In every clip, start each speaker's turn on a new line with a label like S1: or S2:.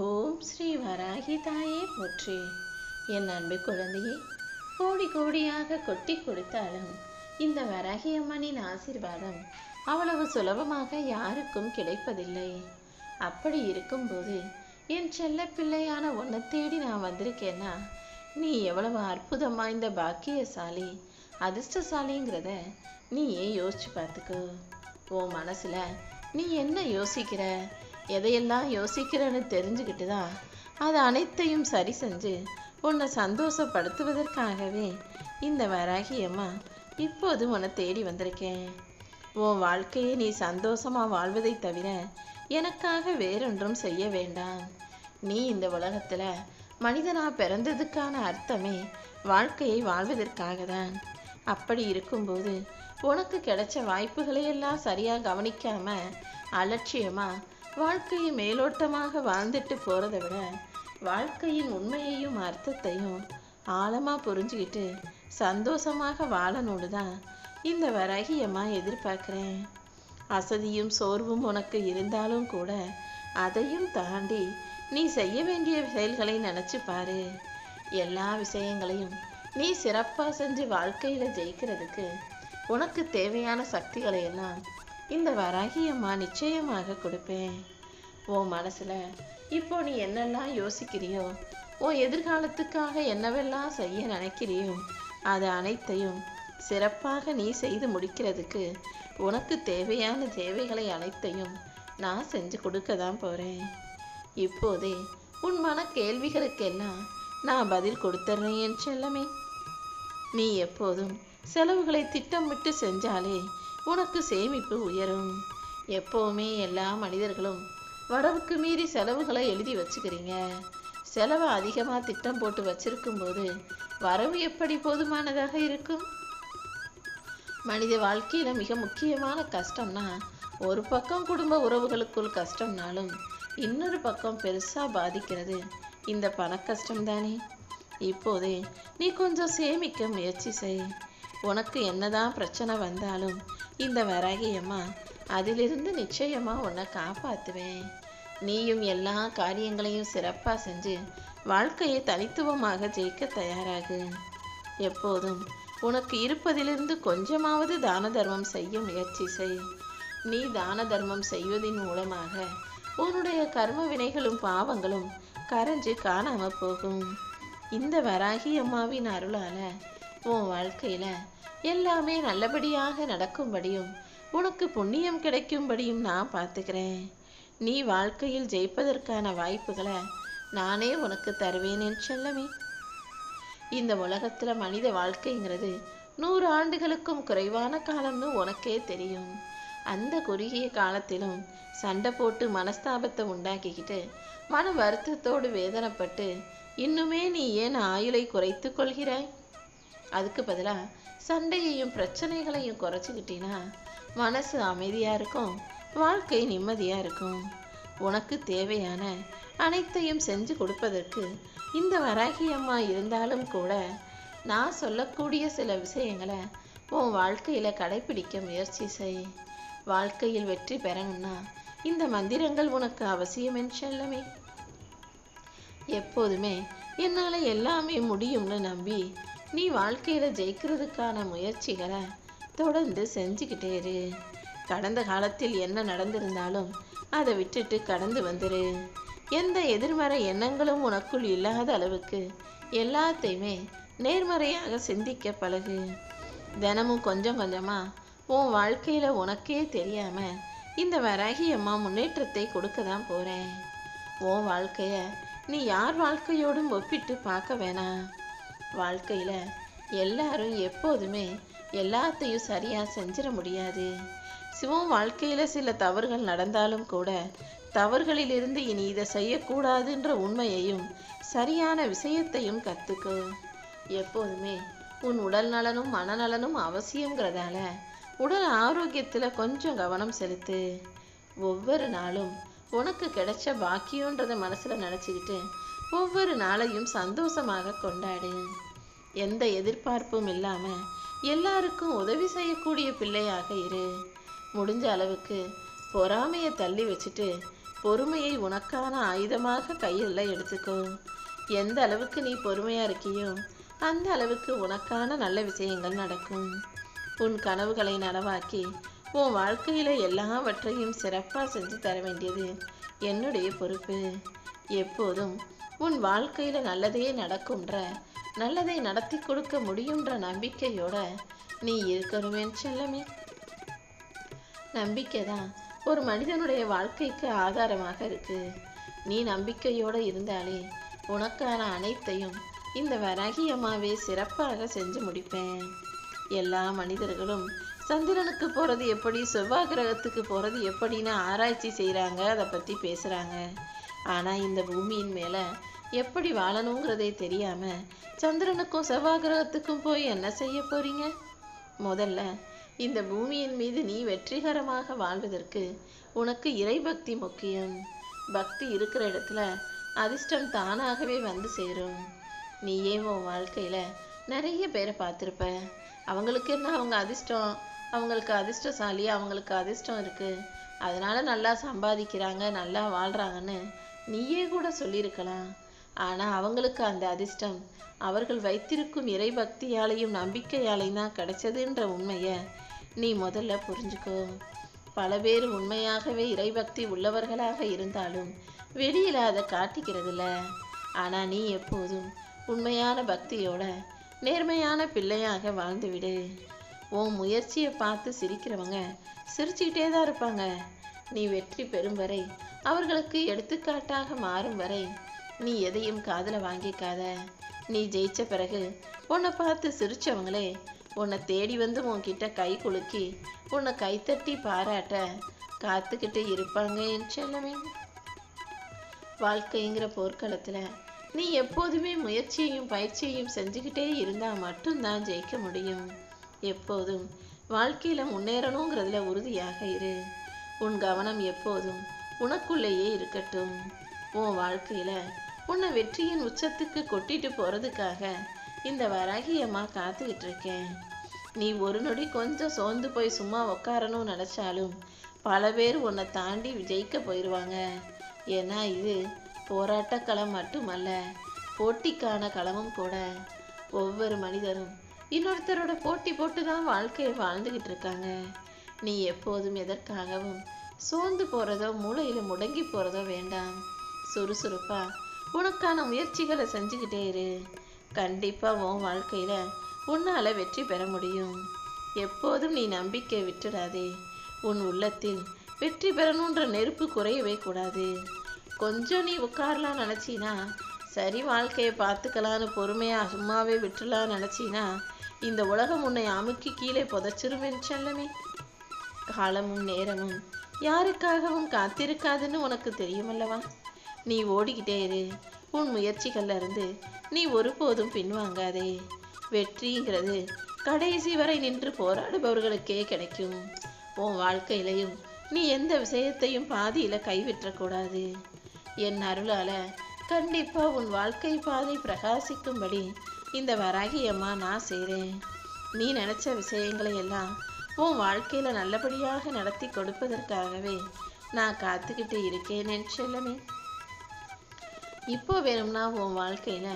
S1: ஓம் ஸ்ரீ வராகி தாயே போற்றி. என் அன்பு குழந்தையே கோடி கோடியாக கொட்டி கொடுத்தாலும் இந்த வராகி அம்மனின் ஆசீர்வாதம் அவ்வளவு சுலபமாக யாருக்கும் கிடைப்பதில்லை. அப்படி இருக்கும்போது என் செல்ல பிள்ளையான உன்னை தேடி நான் வந்திருக்கேன்னா நீ எவ்வளவு அற்புதம் வாய்ந்த பாக்கியசாலி அதிர்ஷ்டசாலிங்கிறத நீ ஏன் யோசிச்சு பார்த்துக்கோ. உன் மனசுல நீ என்ன யோசிக்கிற? எதையெல்லாம் யோசிக்கிறேன்னு தெரிஞ்சுக்கிட்டு தான் அது அனைத்தையும் சரி செஞ்சு உன்னை சந்தோஷப்படுத்துவதற்காகவே இந்த வராகியம்மா இப்போது உன்னை தேடி வந்திருக்கேன். உன் வாழ்க்கையை நீ சந்தோஷமாக வாழ்வதை தவிர எனக்காக வேறொன்றும் செய்ய வேண்டாம். நீ இந்த உலகத்தில் மனிதனாக பிறந்ததுக்கான அர்த்தமே வாழ்க்கையை வாழ்வதற்காக தான் அப்படி இருக்கும்போது உனக்கு கிடைச்ச வாய்ப்புகளையெல்லாம் சரியாக கவனிக்காம அலட்சியமாக வாழ்க்கையை மேலோட்டமாக வாழ்ந்துட்டு போகிறத விட வாழ்க்கையின் உண்மையையும் அர்த்தத்தையும் ஆழமாக புரிஞ்சுக்கிட்டு சந்தோஷமாக வாழணும்னு தான் இந்த வரகியமாக எதிர்பார்க்குறேன். அசதியும் சோர்வும் உனக்கு இருந்தாலும் கூட அதையும் தாண்டி நீ செய்ய வேண்டிய செயல்களை நினச்சி பாரு. எல்லா விஷயங்களையும் நீ சிறப்பாக செஞ்சு வாழ்க்கையில் ஜெயிக்கிறதுக்கு உனக்கு தேவையான சக்திகளை எல்லாம் இந்த வராகியம்மா நிச்சயமாக கொடுப்பேன். உன் மனசுல இப்போ நீ என்னெல்லாம் யோசிக்கிறியோ உன் எதிர்காலத்துக்காக என்னவெல்லாம் செய்ய நினைக்கிறியோ அது அனைத்தையும் சிறப்பாக நீ செய்து முடிக்கிறதுக்கு உனக்கு தேவையான தேவைகளை அனைத்தையும் நான் செஞ்சு கொடுக்க தான் போகிறேன் இப்போதே உன் மன கேள்விகளுக்கெல்லாம் நான் பதில் கொடுத்துட்றேன் என் செல்லமே. நீ எப்போதும் செலவுகளை திட்டமிட்டு செஞ்சாலே உனக்கு சேமிப்பு உயரும். எப்போவுமே எல்லா மனிதர்களும் வரவுக்கு மீறி செலவுகளை எழுதி வச்சுக்கிறீங்க. செலவை அதிகமாக திட்டம் போட்டு வச்சிருக்கும் போது வரவு எப்படி போதுமானதாக இருக்கும்? மனித வாழ்க்கையில மிக முக்கியமான கஷ்டம்னா ஒரு பக்கம் குடும்ப உறவுகளுக்குள் கஷ்டம்னாலும் இன்னொரு பக்கம் பெருசா பாதிக்கிறது இந்த பண கஷ்டம் தானே இப்போதே நீ கொஞ்சம் சேமிக்க முயற்சி செய். உனக்கு என்னதான் பிரச்சனை வந்தாலும் இந்த வராகி அம்மா அதிலிருந்து நிச்சயமா உன்னை காப்பாத்துவேன். நீயும் எல்லா காரியங்களையும் சிறப்பா செஞ்சு வாழ்க்கையை தனித்துவமாக ஜெயிக்க தயாராகு. எப்போதும் உனக்கு இருப்பதிலிருந்து கொஞ்சமாவது தான தர்மம் செய்ய முயற்சி செய். நீ தான தர்மம் செய்வதின் மூலமாக உன்னுடைய கர்ம வினைகளும் பாவங்களும் கரைஞ்சு காணாம போகும். இந்த வராகி அம்மாவின் அருளால உன் வாழ்க்கையில எல்லாமே நல்லபடியாக நடக்கும்படியும் உனக்கு புண்ணியம் கிடைக்கும்படியும் நான் பார்த்துக்கிறேன். நீ வாழ்க்கையில் ஜெயிப்பதற்கான வாய்ப்புகளை நானே உனக்கு தருவேன் என் செல்லமே. இந்த உலகத்துல மனித வாழ்க்கைங்கிறது நூறு ஆண்டுகளுக்கும் குறைவான காலம்னு உனக்கே தெரியும். அந்த குறுகிய காலத்திலும் சண்டை போட்டு மனஸ்தாபத்தை உண்டாக்கிக்கிட்டு மன வருத்தத்தோடு வேதனைப்பட்டு இன்னுமே நீ ஏன் ஆயுளை குறைத்து கொள்கிறாய்? அதுக்கு பதிலாக சண்டையையும் பிரச்சனைகளையும் குறைச்சிக்கிட்டீங்கன்னா மனசு அமைதியாக இருக்கும் வாழ்க்கை நிம்மதியாக இருக்கும். உனக்கு தேவையான அனைத்தையும் செஞ்சு கொடுப்பதற்கு இந்த வராகி அம்மா இருந்தாலும் கூட நான் சொல்லக்கூடிய சில விஷயங்களை உன் வாழ்க்கையில் கடைபிடிக்க முயற்சி செய். வாழ்க்கையில் வெற்றி பெறணும்னா இந்த மந்திரங்கள் உனக்கு அவசியம் என் செல்லமே. எப்போதுமே என்னால் எல்லாமே முடியும்னு நம்பி நீ வாழ்க்கையில் ஜெயிக்கிறதுக்கான முயற்சிகளை தொடர்ந்து செஞ்சுக்கிட்டே இரு. கடந்த காலத்தில் என்ன நடந்திருந்தாலும் அதை விட்டுட்டு கடந்து வந்துரு. எந்த எதிர்மறை எண்ணங்களும் உனக்குள் இல்லாத அளவுக்கு எல்லாத்தையுமே நேர்மறையாக சிந்திக்க பழகு. தினமும் கொஞ்சம் கொஞ்சமாக உன் வாழ்க்கையில் உனக்கே தெரியாமல் இந்த வராகி அம்மா முன்னேற்றத்தை கொடுக்க தான் போகிறேன் உன் வாழ்க்கையை நீ யார் வாழ்க்கையோடும் ஒப்பிட்டு பார்க்க வேணாம். வாழ்க்கையில் எல்லாரும் எப்போதுமே எல்லாத்தையும் சரியாக செஞ்சிட முடியாது. சிவம் வாழ்க்கையில் சில தவறுகள் நடந்தாலும் கூட தவறுகளிலிருந்து இனி இதை செய்யக்கூடாதுன்ற உண்மையையும் சரியான விஷயத்தையும் கற்றுக்கோ எப்போதுமே உன் உடல் நலனும் மனநலனும் அவசியங்கிறதால உடல் ஆரோக்கியத்தில் கொஞ்சம் கவனம் செலுத்து. ஒவ்வொரு நாளும் உனக்கு கிடைச்ச பாக்கியன்றதை மனசில் நினச்சிக்கிட்டு ஒவ்வொரு நாளையும் சந்தோஷமாக கொண்டாடு. எந்த எதிர்பார்ப்பும் இல்லாம எல்லாருக்கும் உதவி செய்யக்கூடிய பிள்ளையாக இரு. முடிஞ்ச அளவுக்கு பொறாமையை தள்ளி வச்சுட்டு பொறுமையை உனக்கான ஆயுதமாக கையில் எடுத்துக்கோ. எந்த அளவுக்கு நீ பொறுமையா இருக்கியோ அந்த அளவுக்கு உனக்கான நல்ல விஷயங்கள் நடக்கும். உன் கனவுகளை நனவாக்கி உன் வாழ்க்கையில எல்லாவற்றையும் சிறப்பாக செஞ்சு தர வேண்டியது என்னுடைய பொறுப்பு. எப்போதும் உன் வாழ்க்கையில் நல்லதே நடக்கும்ன்ற நல்லதை நடத்தி கொடுக்க முடியுன்ற நம்பிக்கையோட நீ இருக்கணுமே செல்லமே. நம்பிக்கை தான் ஒரு மனிதனுடைய வாழ்க்கைக்கு ஆதாரமாக இருக்கு. நீ நம்பிக்கையோட இருந்தாலே உனக்கான அனைத்தையும் இந்த வராகி அம்மாவே சிறப்பாக செஞ்சு முடிப்பேன். எல்லா மனிதர்களும் சந்திரனுக்கு போகிறது எப்படி செவ்வாய் கிரகத்துக்கு போகிறது எப்படின்னு ஆராய்ச்சி செய்கிறாங்க அதை பற்றி பேசுகிறாங்க ஆனால் இந்த பூமியின் மேலே எப்படி வாழணுங்கிறதே தெரியாமல் சந்திரனுக்கும் செவ்வாய் கிரகத்துக்கும் போய் என்ன செய்ய போறீங்க? முதல்ல இந்த பூமியின் மீது நீ வெற்றிகரமாக வாழ்வதற்கு உனக்கு இறைபக்தி முக்கியம். பக்தி இருக்கிற இடத்துல அதிர்ஷ்டம் தானாகவே வந்து சேரும். நீயே உன் வாழ்க்கையில் நிறைய பேரை பார்த்துருப்ப. அவங்களுக்கு என்ன அவங்க அதிர்ஷ்டம்? அவங்களுக்கு அதிர்ஷ்டசாலி அவங்களுக்கு அதிர்ஷ்டம் இருக்குது அதனால நல்லா சம்பாதிக்கிறாங்க நல்லா வாழ்கிறாங்கன்னு நீயே கூட சொல்லியிருக்கலாம். ஆனால் அவங்களுக்கு அந்த அதிர்ஷ்டம். அவர்கள் வைத்திருக்கும் இறைபக்தியாலையும் நம்பிக்கையாலையும் தான் கிடைச்சதுன்ற உண்மையை நீ முதல்ல புரிஞ்சுக்கோ. பல பேர் உண்மையாகவே இறைபக்தி உள்ளவர்களாக இருந்தாலும் வெளியில அதை காட்டிக்கிறதில்ல. ஆனால் நீ எப்போதும் உண்மையான பக்தியோட நேர்மையான பிள்ளையாக வாழ்ந்துவிடு. உன் முயற்சியை பார்த்து சிரிக்கிறவங்க சிரிச்சுக்கிட்டே தான் இருப்பாங்க. நீ வெற்றி பெறும் வரை அவர்களுக்கு எடுத்துக்காட்டாக மாறும் வரை நீ எதையும் காதில் வாங்கிக்காத. நீ ஜெயிச்ச பிறகு உன்னை பார்த்து சிரிச்சவங்களே உன்னை தேடி வந்து உன்கிட்ட கை குலுக்கி உன்னை கைத்தட்டி பாராட்ட காத்துக்கிட்டு இருப்பாங்க என் செல்லமே. வாழ்க்கைங்கிற போர்க்களத்தில் நீ எப்போதுமே முயற்சியையும் பயிற்சியையும் செஞ்சுக்கிட்டே இருந்தால் மட்டும்தான் ஜெயிக்க முடியும். எப்போதும் வாழ்க்கையில் முன்னேறணுங்கிறதுல உறுதியாக இரு. உன் கவனம் எப்போதும் உனக்குள்ளேயே இருக்கட்டும். உன் வாழ்க்கையில் உன்னை வெற்றியின் உச்சத்துக்கு கொட்டிட்டு போறதுக்காக இந்த வராகி அம்மா காத்துக்கிட்டு இருக்கேன் நீ ஒரு நொடி கொஞ்சம் சோர்ந்து போய் சும்மா உட்காரணும்னு நினைச்சாலும் பல பேர் உன்னை தாண்டி ஜெயிக்க போயிடுவாங்க ஏன்னா இது போராட்ட களம் மட்டுமல்ல போட்டிக்கான களமும் கூட. ஒவ்வொரு மனிதரும் இன்னொருத்தரோட போட்டி போட்டு தான் வாழ்க்கையை வாழ்ந்துக்கிட்டு இருக்காங்க நீ எப்போதும் எதற்காகவும் சோர்ந்து போகிறதோ மூளையில் முடங்கி போகிறதோ வேண்டாம். சுறுசுறுப்பாக உனக்கான முயற்சிகளை செஞ்சுக்கிட்டே இரு. கண்டிப்பாக உன் வாழ்க்கையில் உன்னால் வெற்றி பெற முடியும். எப்போதும் நீ நம்பிக்கை விட்டுடாதே உன் உள்ளத்தில் வெற்றி பெறணுன்ற நெருப்பு குறையவே கூடாது. கொஞ்சம் நீ உட்காரலாம் நினச்சினா சரி வாழ்க்கையை பார்த்துக்கலான்னு பொறுமையாக சும்மாவே விட்டுலாம் நினச்சினா இந்த உலகம் உன்னை அமுக்கி கீழே புதைச்சிருவேன் செல்லமே. காலமும் நேரமும் யாருக்காகவும் காத்திருக்காதுன்னு உனக்கு தெரியுமல்லவா? நீ ஓடிக்கிட்டே இரு. உன் முயற்சிகள்ல இருந்து நீ ஒருபோதும் பின்வாங்காதே. வெற்றிங்கிறது கடைசி வரை நின்று போராடுபவர்களுக்கே கிடைக்கும். உன் வாழ்க்கையிலையும் நீ எந்த விஷயத்தையும் பாதியில் கைவிற்றக்கூடாது என் அருளால் கண்டிப்பாக உன் வாழ்க்கை பாதை பிரகாசிக்கும்படி இந்த வராகி அம்மா நான் செய்கிறேன் நீ நினச்ச விஷயங்களை எல்லாம் உன் வாழ்க்கையில் நல்லபடியாக நடத்தி கொடுப்பதற்காகவே நான் காத்துக்கிட்டு இருக்கேன் என் செல்லமே. இப்போ வேணும்னா உன் வாழ்க்கையில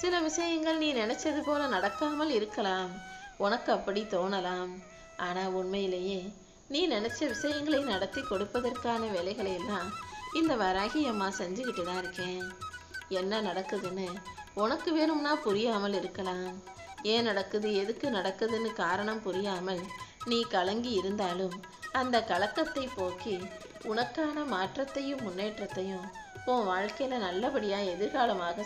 S1: சில விஷயங்கள் நீ நினைச்சது போல நடக்காமல் இருக்கலாம். உனக்கு அப்படி தோணலாம். ஆனா உண்மையிலேயே நீ நினைச்ச விஷயங்களை நடத்தி கொடுப்பதற்கான வேலைகளை எல்லாம் இந்த வராகி அம்மா செஞ்சுக்கிட்டு தான் இருக்கேன். என்ன நடக்குதுன்னு உனக்கு வேணும்னா புரியாமல் இருக்கலாம். ஏன் நடக்குது எதுக்கு நடக்குதுன்னு காரணம் புரியாமல் நீ கலங்கி இருந்தாலும் அந்த கலக்கத்தை போக்கி உனக்கான மாற்றத்தையும் முன்னேற்றத்தையும் உன் வாழ்க்கையில் நல்லபடியாக எதிர்காலமாக